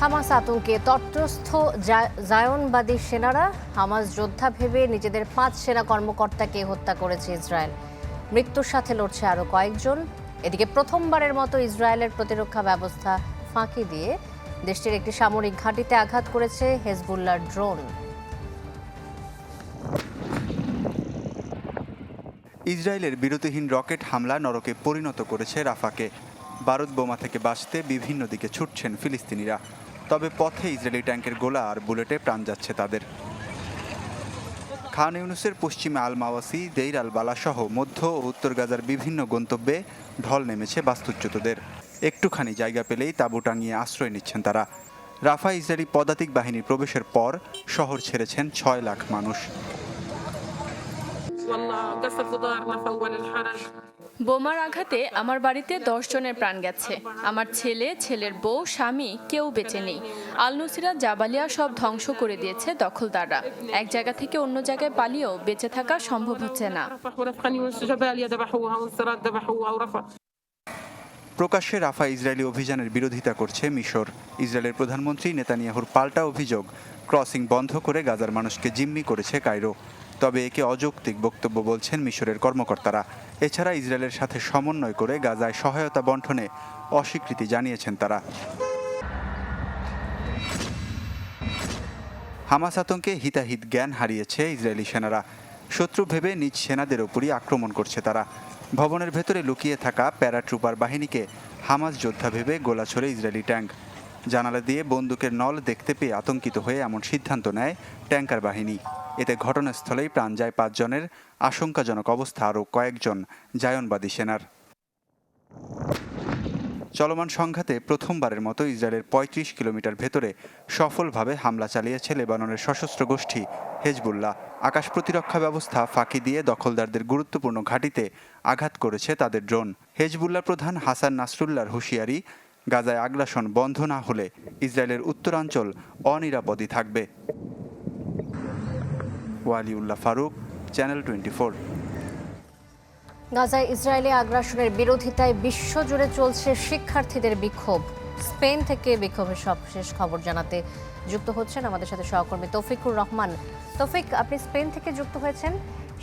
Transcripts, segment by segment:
Hamas আতঙ্কে তটস্থ জায়নবাদী সেনারা Hamas যোদ্ধা ভেবে নিজেদের পাঁচ সেনা কর্মকর্তাকে হত্যা করেছে ইসরায়েল। মৃত্যুর সাথে লড়ছে আরও কয়েকজন। এদিকে প্রথমবারের মতো ইসরায়েলের প্রতিরক্ষা ব্যবস্থা ফাঁকি দিয়ে দেশটির একটি সামরিক ঘাঁটিতে আঘাত করেছে হেজবুল্লার ড্রোন। ইসরায়েলের বিরতিহীন রকেট হামলা নরকে পরিণত করেছে রাফাকে। বারুদ বোমা থেকে বাঁচতে বিভিন্ন দিকে ছুটছেন ফিলিস্তিনিরা। তবে পথে ইসরায়েলি ট্যাঙ্কের গোলা আর বুলেটে প্রাণ যাচ্ছে তাদের। খান ইউনুসের পশ্চিমে আল মাওয়াসি দেইর আল বালা সহ মধ্য ও উত্তর গাজার বিভিন্ন গন্তব্যে ঢল নেমেছে বাস্তুচ্যুতদের। একটুখানি জায়গা পেলেই তাঁবু টাঙিয়ে আশ্রয় নিচ্ছেন তারা। রাফা ইসরায়েলি পদাতিক বাহিনীর প্রবেশের পর শহর ছেড়েছেন ছয় লাখ মানুষ। বোমার আঘাতে আমার বাড়িতে দশজনের প্রাণ গেছে। আমার ছেলে, ছেলের বউ, স্বামী কেউ বেঁচে নেই। আলনুসিরা জাবালিয়া সব ধ্বংস করে দিয়েছে দখলদাররা। এক জায়গা থেকে অন্য জায়গায় পালিয়েও বেঁচে থাকা সম্ভব হচ্ছে না। প্রকাশ্যে রাফা ইসরায়েলি অভিযানের বিরোধিতা করছে মিশর। ইসরায়েলের প্রধানমন্ত্রী নেতানিয়াহুর পাল্টা অভিযোগ, ক্রসিং বন্ধ করে গাজার মানুষকে জিম্মি করেছে কায়রো। তবে একে অযৌক্তিক বক্তব্য বলছেন মিশরের কর্মকর্তারা। এছাড়া ইসরায়েলের সাথে সমন্বয় করে গাজায় সহায়তা বন্টনে অস্বীকৃতি জানিয়েছেন তারা। হামাস আতঙ্কে হিতাহিত জ্ঞান হারিয়েছে ইসরায়েলি সেনারা। শত্রু ভেবে নিজ সেনাদের ওপরই আক্রমণ করছে তারা। ভবনের ভেতরে লুকিয়ে থাকা প্যারাট্রুপার বাহিনীকে হামাস যোদ্ধা ভেবে গোলা ছড়ে ইসরায়েলি ট্যাঙ্ক। জানালা দিয়ে বন্দুকের নল দেখতে পেয়ে আতঙ্কিত হয়ে এমন সিদ্ধান্ত নেয় ট্যাঙ্কার বাহিনী। এতে ঘটনাস্থলেই প্রাণ যায় পাঁচজনের। আশঙ্কাজনক অবস্থা আরও কয়েকজন জায়নবাদী সেনার। চলমান সংঘাতে প্রথমবারের মতো ইসরায়েলের ৩৫ কিলোমিটার ভেতরে সফলভাবে হামলা চালিয়েছে লেবাননের সশস্ত্র গোষ্ঠী হেজবুল্লাহ। আকাশ প্রতিরক্ষা ব্যবস্থা ফাঁকি দিয়ে দখলদারদের গুরুত্বপূর্ণ ঘাঁটিতে আঘাত করেছে তাদের ড্রোন। হেজবুল্লাহ প্রধান হাসান নাসরুল্লাহর হুঁশিয়ারি, গাজায় আগ্রাসন বন্ধ না হলে ইসরায়েলের উত্তরাঞ্চল অনিরাপদই থাকবে। Waliullah Faruk channel twenty four গাজায় ইসরায়েলি আগ্রাসনের বিরোধিতায় বিশ্বজুড়ে চলছে শিক্ষার্থীদের বিক্ষোভ। স্পেন থেকে বিক্ষোভের সব শেষ খবর জানাতে যুক্ত হচ্ছেন আমাদের সাথে সহকর্মী তৌফিকুর রহমান। তৌফিক, আপনি স্পেন থেকে যুক্ত হয়েছেন।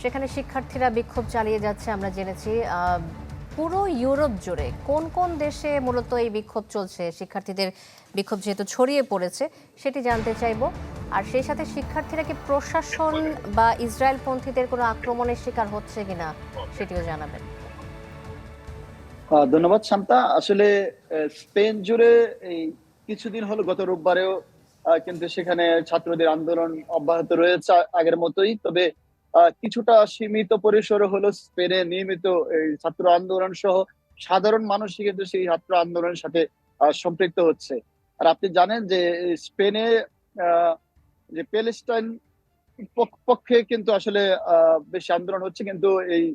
সেখানে শিক্ষার্থীরা বিক্ষোভ চালিয়ে যাচ্ছে, আমরা জেনেছি পুরো ইউরোপ জুড়ে কোন কোন দেশে মূলত এই বিক্ষোভ চলছে? শিক্ষার্থীদের বিক্ষোভ যেহেতু ছড়িয়ে পড়েছে, সেটি জানতে চাইব। আর সেই সাথে শিক্ষার্থীরা কি প্রশাসন বা ইসরায়েল পন্থীদের কোনো আক্রমণের শিকার হচ্ছে কিনা সেটিও জানাবেন। ধন্যবাদ শান্তা। আসলে স্পেন জুড়ে এই কিছুদিন হলো, গত রোববারেও কিন্তু সেখানে ছাত্রদের আন্দোলন অব্যাহত রয়েছে আগের মতোই। তবে কিছুটা সীমিত পরিসরে হলো স্পেনে নিয়মিত এই ছাত্র আন্দোলন সহ সাধারণ মানুষই কিন্তু সেই ছাত্র আন্দোলনের সাথে সম্পৃক্ত হচ্ছে। আর আপনি জানেন যে স্পেনে যে প্যালেস্টাইন পক্ষে কিন্তু আসলে বেশি আন্দোলন হচ্ছে, কিন্তু এই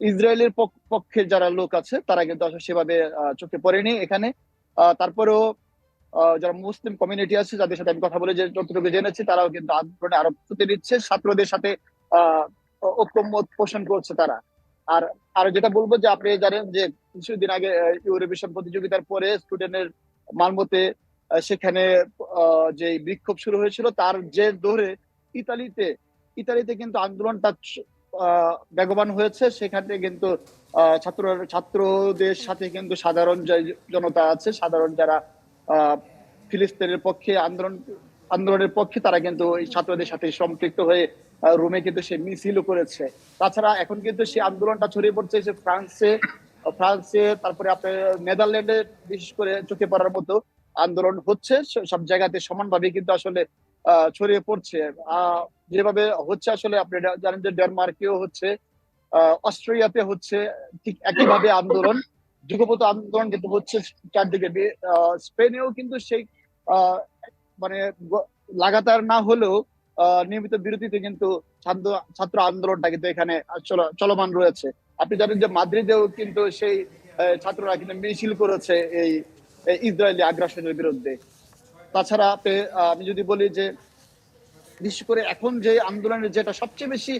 ইসরায়েলের পক- পক্ষে যারা লোক আছে, তারা কিন্তু আসলে সেভাবে চোখে পড়েনি এখানে। তারপরেও যারা মুসলিম কমিউনিটি আছে যাদের সাথে আমি কথা বলে যে যতটুকু জেনেছি, তারাও কিন্তু আন্দোলনে আরও প্রতি নিচ্ছে ছাত্রদের সাথে ঐক্যমত পোষণ করছে তারা। আর আর যেটা বলব যে আপনি জানেন যে কিছুদিন আগে ইউরোভিশন প্রতিযোগিতার পরে স্টুডেন্টের মালমতে সেখানে যে বিক্ষোভ শুরু হয়েছিল, তার যে ধরে ইতালিতে ইতালিতে কিন্তু আন্দোলনটা বেগবান হয়েছে। সেখানে কিন্তু ছাত্র, ছাত্রদের সাথে কিন্তু সাধারণ জনতা আছে। সাধারণ যারা ফিলিস্তিনের পক্ষে আন্দোলন, আন্দোলনের পক্ষে তারা কিন্তু ছাত্রদের সাথে সম্পৃক্ত হয়ে রোমে কিন্তু সে মিছিলও করেছে। তাছাড়া এখন কিন্তু সেই আন্দোলনটা ছড়িয়ে পড়ছে যে ফ্রান্সে ফ্রান্সে তারপরে আপনার নেদারল্যান্ডে বিশেষ করে চোখে পড়ার মতো আন্দোলন হচ্ছে। সব জায়গাতে সমানভাবে কিন্তু আসলে ছড়িয়ে পড়ছে। যেভাবে হচ্ছে আসলে আপনি জানেন যে ডেনমার্কেও হচ্ছে অস্ট্রেলিয়াতে হচ্ছে ঠিক একইভাবে আন্দোলন। যুগপত আন্দোলন কিন্তু হচ্ছে চারদিকে স্পেনেও কিন্তু সেই মানে লাগাতার না হলেও নিয়মিত বিরতিতে কিন্তু ছাত্র আন্দোলনটা কিন্তু এখানে চলমান রয়েছে। আপনি জানেন যে মাদ্রিদেও কিন্তু সেই ছাত্ররা কিন্তু মিছিল করেছে এই ইসরায়েলি আগ্রাসনের বিরুদ্ধে। তাছাড়া আমি যদি বলি যে, বিশেষ করে এখন যে আন্দোলনের যেটা সবচেয়ে বেশি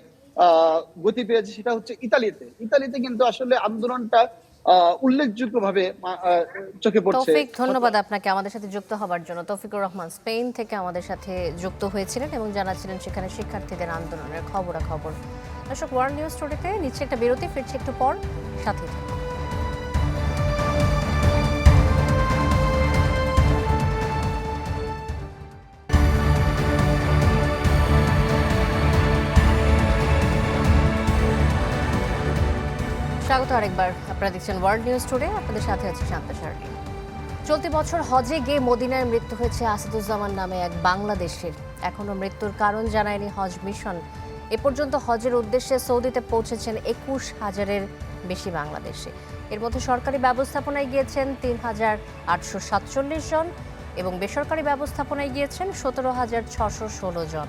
গতি পেয়েছে সেটা হচ্ছে ইতালিতে। ইতালিতে কিন্তু আসলে আন্দোলনটা উল্লেখযোগ্যভাবে চোখে পড়ছে। তৌফিক, ধন্যবাদ আপনাকে আমাদের সাথে যুক্ত হবার জন্য। তৌফিকুর রহমান স্পেন থেকে আমাদের সাথে যুক্ত হয়েছিলেন এবং জানাচ্ছিলেন সেখানে শিক্ষার্থীদের আন্দোলনের খবরাখবর। দর্শক ওয়ার্ল্ড নিউজ স্টোরিতে নিচ্ছে একটা বিরতি, ফিরছে একটু পর সাথে থাকুন। স্বাগত আরেকবার আপনারা দেখছেন ওয়ার্ল্ড নিউজ টুডে আপনাদের সাথে আছে শান্তা সারণী চলতি বছর হজে গিয়ে মদিনায় মৃত্যু হয়েছে আসাদুজ্জামান নামে এক বাংলাদেশের। এখনও মৃত্যুর কারণ জানায়নি হজ মিশন। এ পর্যন্ত হজের উদ্দেশ্যে সৌদিতে পৌঁছেছেন একুশ হাজারের বেশি বাংলাদেশে। এর মধ্যে সরকারি ব্যবস্থাপনায় গিয়েছেন তিন হাজার আটশো সাতচল্লিশ জন এবং বেসরকারি ব্যবস্থাপনায় গিয়েছেন সতেরো হাজার ছশো ষোলো জন।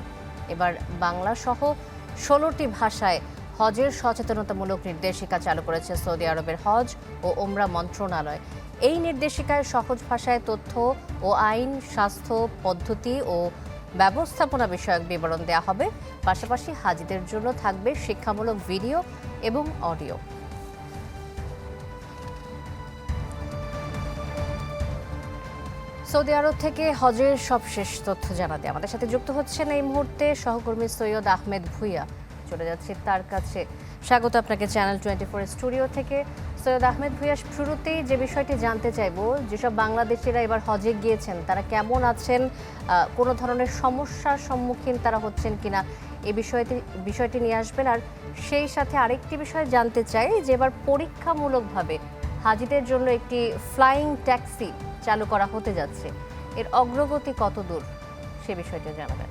এবার বাংলা সহ ষোলোটি ভাষায় হজের সচেতনতামূলক নির্দেশিকা চালু করেছে সৌদি আরবের হজ ও ওমরা মন্ত্রণালয়। এই নির্দেশিকায় সহজ ভাষায় তথ্য ও আইন, স্বাস্থ্য পদ্ধতি ও ব্যবস্থাপনা বিষয়ক বিবরণ দেওয়া হবে। পাশাপাশি হাজিদের জন্য থাকবে শিক্ষামূলক ভিডিও এবং অডিও। সৌদি আরব থেকে হজের সবশেষ তথ্য জানাতে আমাদের সাথে যুক্ত হচ্ছেন এই মুহূর্তে সহকর্মী সৈয়দ আহমেদ ভুইয়া। চলে যাচ্ছি তার কাছে। স্বাগত আপনাকে চ্যানেল টোয়েন্টি ফোর স্টুডিও থেকে। সৈয়দ আহমেদ ভুইয়া, শুরুতেই যে বিষয়টি জানতে চাইব, যেসব বাংলাদেশিরা এবার হজে গিয়েছেন, তারা কেমন আছেন কোনো ধরনের সমস্যার সম্মুখীন তারা হচ্ছেন কিনা এই বিষয়টি বিষয়টি নিয়ে আসবেন। আর সেই সাথে আরেকটি বিষয় জানতে চাই, যে এবার পরীক্ষামূলকভাবে হাজিদের জন্য একটি ফ্লাইং ট্যাক্সি চালু করা হতে যাচ্ছে। এর অগ্রগতি কত দূর, সে বিষয়টি জানাবেন।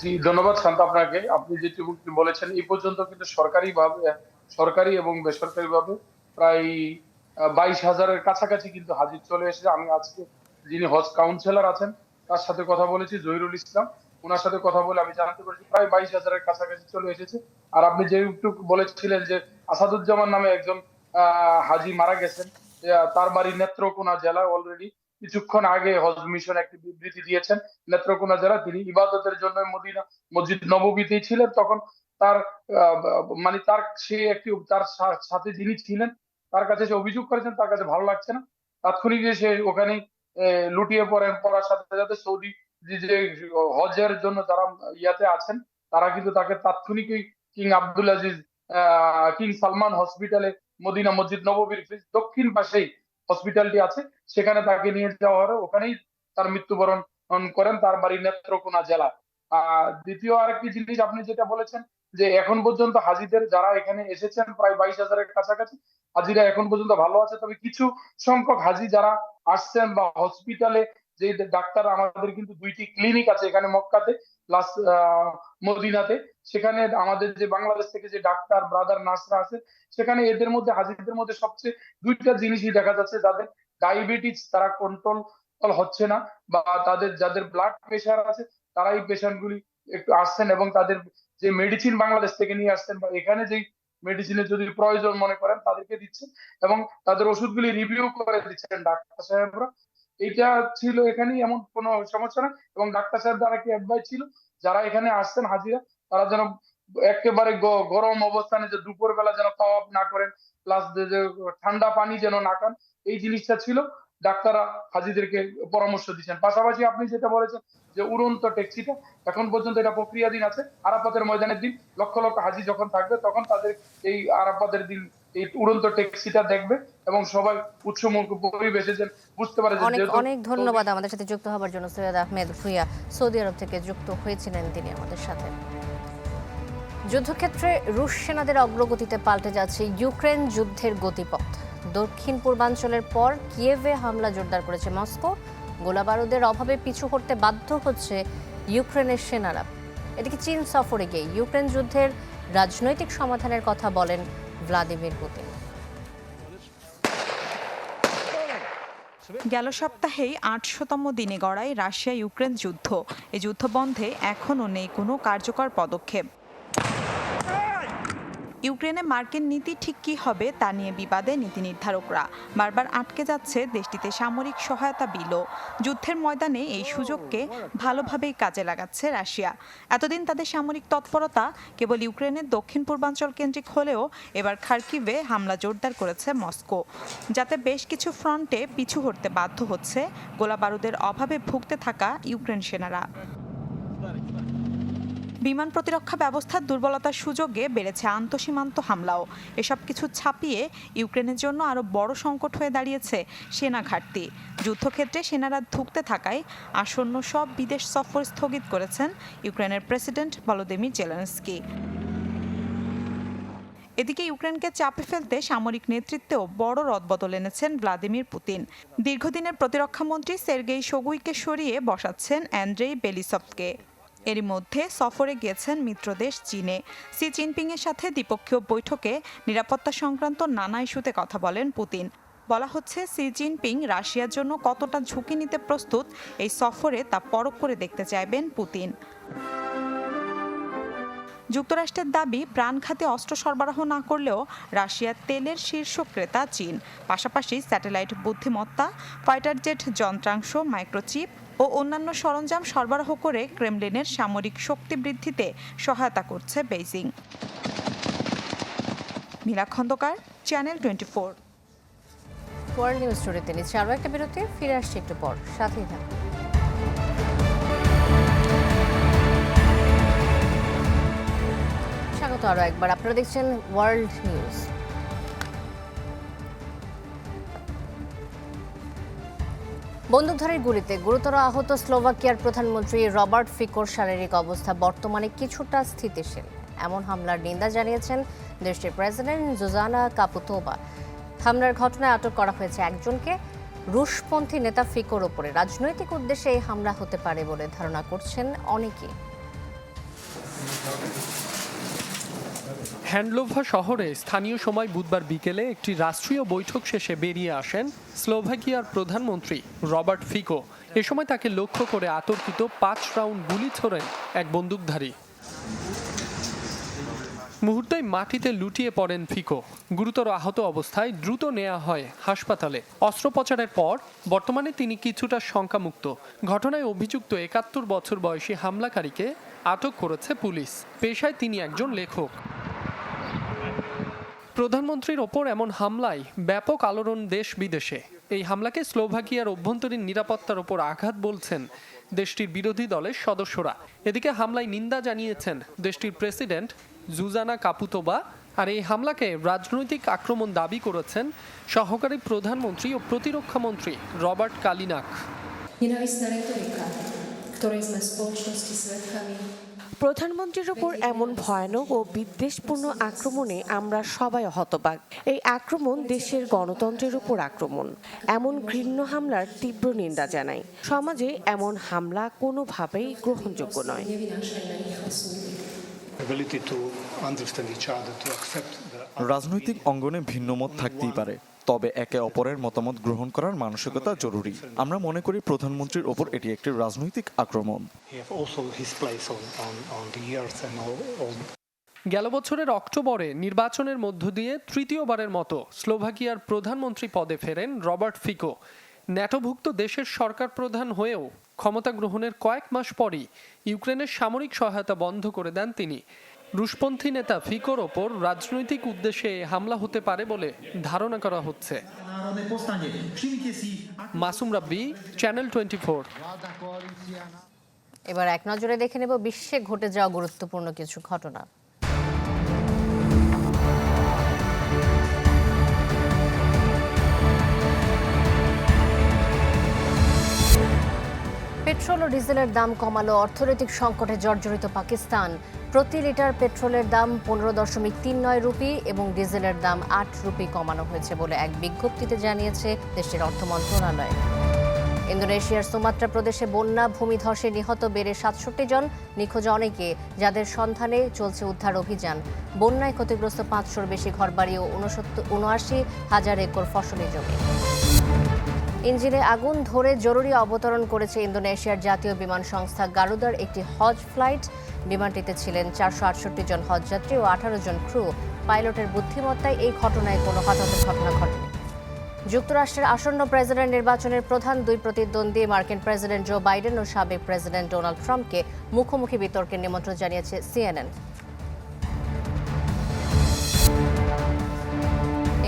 জি, ধন্যবাদ শান্ত আপনাকে। আপনি যেটি বলেছেন এই পর্যন্ত কিন্তু সরকারি ভাবে সরকারি এবং বেসরকারি ভাবে প্রায় বাইশ হাজারের কাছাকাছি কিন্তু হাজির চলে এসেছে। আমি আজকে যিনি হজ কাউন্সিলর আছেন, তার সাথে কথা বলেছি, জহিরুল ইসলাম। ওনার সাথে কথা বলে আমি জানাতে পেরেছি, প্রায় বাইশ হাজারের কাছাকাছি চলে এসেছে। আর আপনি যে বলেছিলেন যে আসাদুজ্জামান নামে একজন হাজি মারা গেছেন তার বাড়ি নেত্রকোনা জেলা অলরেডি কিছুক্ষণ আগে হজ মিশন একটি বিবৃতি দিয়েছেন, নেত্রকোনা জেলা তিনি ইবাদতের জন্য মদিনা, মসজিদ নববীতেই ছিলেন, তখন তার মানে তার সে একটি, তার সাথে যিনি ছিলেন, তার কাছে সে অভিযোগ করেছেন, তার কাছে ভালো লাগছে না। তাৎক্ষণিক যে সে ওখানে লুটিয়ে পড়েন, পড়ার সাথে সাথে সৌদি যে হজের জন্য যারা ইয়াতে আছেন, তারা কিন্তু তাকে তাৎক্ষণিকই King Abdul Aziz King Salman হসপিটালে মদিনা মসজিদ নববীর দক্ষিণ পাশেই হসপিটালটি আছে, সেখানে তাকে নিয়ে যাওয়া হয় ওখানেই তার মৃত্যুবরণ করেন। তার বাড়ি নেত্রকোনা জেলা। দ্বিতীয় আরেকটি জিনিস আপনি যেটা বলেছেন, যে এখন পর্যন্ত হাজিদের যারা এখানে এসেছেন, প্রায় বাইশ হাজারের কাছাকাছি, হাজিরা এখন পর্যন্ত ভালো আছে। তবে কিছু সংখ্যক হাজি যারা আসছেন বা হসপিটালে যে ডাক্তার আমাদের কিন্তু দুইটি ক্লিনিক আছে এখানে মক্কাতে প্লাস মদিনাতে। সেখানে আমাদের যে বাংলাদেশ থেকে যে ডাক্তার ব্রাদার নার্সরা আছে, সেখানে এদের মধ্যে, হাজিদের মধ্যে সবচেয়ে দুইটা জিনিসই দেখা যাচ্ছে যাদের ডায়াবেটিস তারা কন্ট্রোল হচ্ছে না বা তাদের, যাদের ব্লাড প্রেশার আছে তারা এই পেশেন্ট গুলি একটু আসছেন এবং তাদের যে মেডিসিন বাংলাদেশ থেকে নিয়ে আসছেন বা এখানে যেই মেডিসিনের যদি প্রয়োজন মনে করেন তাদেরকে দিচ্ছেন এবং তাদের ওষুধগুলি রিভিউ করে দিচ্ছেন ডাক্তার সাহেবরা। এটা ছিল এখানেই, এমন কোনো সমস্যা না এবং ডাক্তার সাহেব দ্বারা কি অ্যাডভাইস ছিল? যারা এখানে আসছেন হাজিরা, তারা যেন একেবারে গরম অবস্থানে যে দুপুর বেলা যেন খাওয়া না করেন প্লাস যে ঠান্ডা পানি যেন না খান, এই জিনিসটা ছিল। ডাক্তাররা হাজিদেরকে পরামর্শ দিচ্ছেন। পাশাপাশি আপনি যেটা বলেছেন যে উড়ন্ত ট্যাক্সিটা, এখন পর্যন্ত এটা প্রক্রিয়াধীন আছে। আরাফাতের ময়দানের দিন লক্ষ লক্ষ হাজি যখন থাকবে, তখন তাদের এই আরাফাতের দিন এই উড়ন্ত ট্যাক্সিটা দেখবে এবং সবাই উৎসমুখ পরিবেশে যেন বুঝতে পারে অনেক অনেক ধন্যবাদ আমাদের সাথে যুক্ত হবার জন্য সৈয়দ আহমেদ ভুইয়া সৌদি আরব থেকে যুক্ত হয়েছিলেন তিনি আমাদের সাথে। যুদ্ধক্ষেত্রে রুশ সেনাদের অগ্রগতিতে পাল্টে যাচ্ছে ইউক্রেন যুদ্ধের গতিপথ। দক্ষিণ পূর্বাঞ্চলের পর কিয়েভে হামলা জোরদার করেছে মস্কো। গোলাবারুদের অভাবে পিছু হটতে বাধ্য হচ্ছে ইউক্রেনের সেনারা। এদিকে চীন সফরে গিয়ে ইউক্রেন যুদ্ধের রাজনৈতিক সমাধানের কথা বলেন ভ্লাদিমির পুতিন। গেল সপ্তাহেই আটশোতম দিনে গড়ায় রাশিয়া ইউক্রেন যুদ্ধ। এই যুদ্ধ বন্ধে এখনও নেই কোনো কার্যকর পদক্ষেপ। ইউক্রেনে মার্কিন নীতি ঠিক কী হবে তা নিয়ে বিবাদে নীতি নির্ধারকরা। বারবার আটকে যাচ্ছে দেশটিতে সামরিক সহায়তা বিলও। যুদ্ধের ময়দানে এই সুযোগকে ভালোভাবেই কাজে লাগাচ্ছে রাশিয়া। এতদিন তাদের সামরিক তৎপরতা কেবল ইউক্রেনের দক্ষিণ পূর্বাঞ্চল কেন্দ্রিক হলেও এবার খার্কিভে হামলা জোরদার করেছে মস্কো। যাতে বেশ কিছু ফ্রন্টে পিছু হটতে বাধ্য হচ্ছে গোলা বারুদের অভাবে ভুগতে থাকা ইউক্রেন সেনারা। বিমান প্রতিরক্ষা ব্যবস্থার দুর্বলতার সুযোগে বেড়েছে আন্তঃসীমান্ত হামলাও। এসব কিছু ছাপিয়ে ইউক্রেনের জন্য আরও বড় সংকট হয়ে দাঁড়িয়েছে সেনা ঘাটতি। যুদ্ধক্ষেত্রে সেনারা ধুঁকতে থাকায় আসন্ন সব বিদেশ সফর স্থগিত করেছেন ইউক্রেনের প্রেসিডেন্ট ভলোদিমির জেলেনস্কি। এদিকে ইউক্রেনকে চাপে ফেলতে সামরিক নেতৃত্বেও বড় রদবদল এনেছেন ভ্লাদিমির পুতিন। দীর্ঘদিনের প্রতিরক্ষামন্ত্রী সের্গেই শগুইকে সরিয়ে বসাচ্ছেন অ্যান্ড্রেই বেলিসভকে। এরই মধ্যে সফরে গেছেন মিত্রদেশ চীনে। সি জিনপিংয়ের সাথে দ্বিপক্ষীয় বৈঠকে নিরাপত্তা সংক্রান্ত নানা ইস্যুতে কথা বলেন পুতিন। বলা হচ্ছে সি জিনপিং রাশিয়ার জন্য কতটা ঝুঁকি নিতে প্রস্তুত, এই সফরে তা পরখ করে দেখতে চাইবেন পুতিন। যুক্তরাষ্ট্রের দাবি, প্রাণ খাতে অস্ত্র সরবরাহ না করলেও রাশিয়ার তেলের শীর্ষ ক্রেতা চীন। পাশাপাশি স্যাটেলাইট বুদ্ধিমত্তা, ফাইটার জেট যন্ত্রাংশ, মাইক্রোচিপ ও অন্যান্য সরঞ্জাম সরবরাহ করে ক্রেমলিনের সামরিক শক্তি বৃদ্ধিতে সহায়তা করছে Beijing. Nila Khandakar channel twenty four world news স্টোরিতে নিচ্ছে আরও একটা বিরতি, ফিরে আসছে একটু পর। সাথেই থাকুন। স্বাগত আরও একবার। আপনারা দেখছেন ওয়ার্ল্ড নিউজ বন্দুকধারীর গুলিতে গুরুতর আহত স্লোভাকিয়ার প্রধানমন্ত্রী রবার্ট ফিকোর শারীরিক অবস্থা বর্তমানে কিছুটা স্থিতিশীল। এমন হামলার নিন্দা জানিয়েছেন দেশটির প্রেসিডেন্ট জোজানা কাপুতোবা। হামলার ঘটনায় আটক করা হয়েছে একজনকে। রুশপন্থী নেতা ফিকোর ওপরে রাজনৈতিক উদ্দেশ্যে এই হামলা হতে পারে বলে ধারণা করছেন অনেকেই। হ্যান্ডলোভা শহরে স্থানীয় সময় বুধবার বিকেলে একটি রাষ্ট্রীয় বৈঠক শেষে বেরিয়ে আসেন স্লোভাকিয়ার প্রধানমন্ত্রী রবার্ট ফিকো। এ সময় তাকে লক্ষ্য করে আতর্কিত পাঁচ রাউন্ড গুলি ছোড়েন এক বন্দুকধারী। মুহূর্তেই মাটিতে লুটিয়ে পড়েন ফিকো। গুরুতর আহত অবস্থায় দ্রুত নেওয়া হয় হাসপাতালে। অস্ত্রোপচারের পর বর্তমানে তিনি কিছুটা শঙ্কামুক্ত। ঘটনায় অভিযুক্ত একাত্তর বছর বয়সী হামলাকারীকে আটক করেছে পুলিশ। পেশায় তিনি একজন লেখক। প্রধানমন্ত্রীর ওপর এমন হামলায় ব্যাপক আলোড়ন দেশ বিদেশে। এই হামলাকে স্লোভাকিয়ার অভ্যন্তরীণ নিরাপত্তার ওপর আঘাত বলছেন দেশটির বিরোধী দলের সদস্যরা। এদিকে হামলায় নিন্দা জানিয়েছেন দেশটির প্রেসিডেন্ট জুজানা কাপুতোবা আর এই হামলাকে রাজনৈতিক আক্রমণ দাবি করেছেন সহকারী প্রধানমন্ত্রী ও প্রতিরক্ষা মন্ত্রী রবার্ট কালিনাক। প্রধানমন্ত্রীর ওপর এমন ভয়ানক ও বিদ্বেষপূর্ণ আক্রমণে আমরা সবাই হতবাক। এই আক্রমণ দেশের গণতন্ত্রের উপর আক্রমণ। এমন ঘৃণ্য হামলার তীব্র নিন্দা জানাই। সমাজে এমন হামলা কোনোভাবেই গ্রহণযোগ্য নয়। রাজনৈতিক অঙ্গনে ভিন্নমত থাকতেই পারে। তবে একে অপরের মতামত গ্রহণ করার মানসিকতা জরুরি। আমরা মনে করি প্রধানমন্ত্রীর ওপর এটি একটি রাজনৈতিক আক্রমণ। গেল বছরের অক্টোবরে নির্বাচনের মধ্য দিয়ে তৃতীয়বারের মতো স্লোভাকিয়ার প্রধানমন্ত্রী পদে ফেরেন রবার্ট ফিকো। ন্যাটোভুক্ত দেশের সরকার প্রধান হয়েও ক্ষমতা গ্রহণের কয়েক মাস পরই ইউক্রেনের সামরিক সহায়তা বন্ধ করে দেন তিনি। রুশপন্থী নেতা ফিকোর ওপর রাজনৈতিক উদ্দেশ্যে হামলা হতে পারে বলে ধারণা করা হচ্ছে। Masum Rabbi channel twenty four এবার এক নজরে দেখে নেব বিশ্বে ঘটে যাওয়া গুরুত্বপূর্ণ কিছু ঘটনা। পেট্রোল ও ডিজেলের দাম কমালো অর্থনৈতিক সংকটে জর্জরিত পাকিস্তান। প্রতি লিটার পেট্রোলের দাম পনেরো দশমিক তিন নয় রুপি এবং ডিজেলের দাম আট রুপি কমানো হয়েছে বলে এক বিজ্ঞপ্তিতে জানিয়েছে দেশের অর্থ মন্ত্রণালয়। ইন্দোনেশিয়ার সুমাত্রা প্রদেশে বন্যা, ভূমিধসে নিহত বেড়ে সাতষট্টি জন, নিখোঁজ অনেকে, যাদের সন্ধানে চলছে উদ্ধার অভিযান। বন্যায় ক্ষতিগ্রস্ত পাঁচশোর বেশি ঘরবাড়ি ও উনসত্তর, উনআশি হাজার একর ফসলি জমি। ইঞ্জিনে আগুন ধরে জরুরি অবতরণ করেছে ইন্দোনেশিয়ার জাতীয় বিমান সংস্থা গারুদার একটি হজ ফ্লাইট। বিমানটিতে ছিলেন চারশো আটষট্টি জন হজযাত্রী ও আঠারো জন ক্রু। পাইলটের বুদ্ধিমত্তায় এই ঘটনায় কোনো হতাহতের ঘটনা ঘটেনি। যুক্তরাষ্ট্রের আসন্ন প্রেসিডেন্ট নির্বাচনের প্রধান দুই প্রতিদ্বন্দ্বী মার্কিন প্রেসিডেন্ট জো বাইডেন ও সাবেক প্রেসিডেন্ট ডোনাল্ড ট্রাম্পকে মুখোমুখি বিতর্কের নিমন্ত্রণ জানিয়েছে সিএনএন।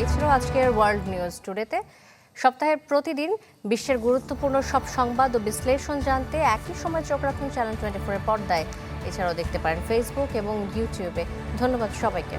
এই ছিল আজকের ওয়ার্ল্ড নিউজ টুডেতে। সপ্তাহের প্রতিদিন বিশ্বের গুরুত্বপূর্ণ সব সংবাদ ও বিশ্লেষণ জানতে একই সময় চোখ রাখুন চ্যানেল টোয়েন্টি ফোরের পর্দায়। এছাড়াও দেখতে পারেন ফেসবুক এবং ইউটিউবে ধন্যবাদ সবাইকে।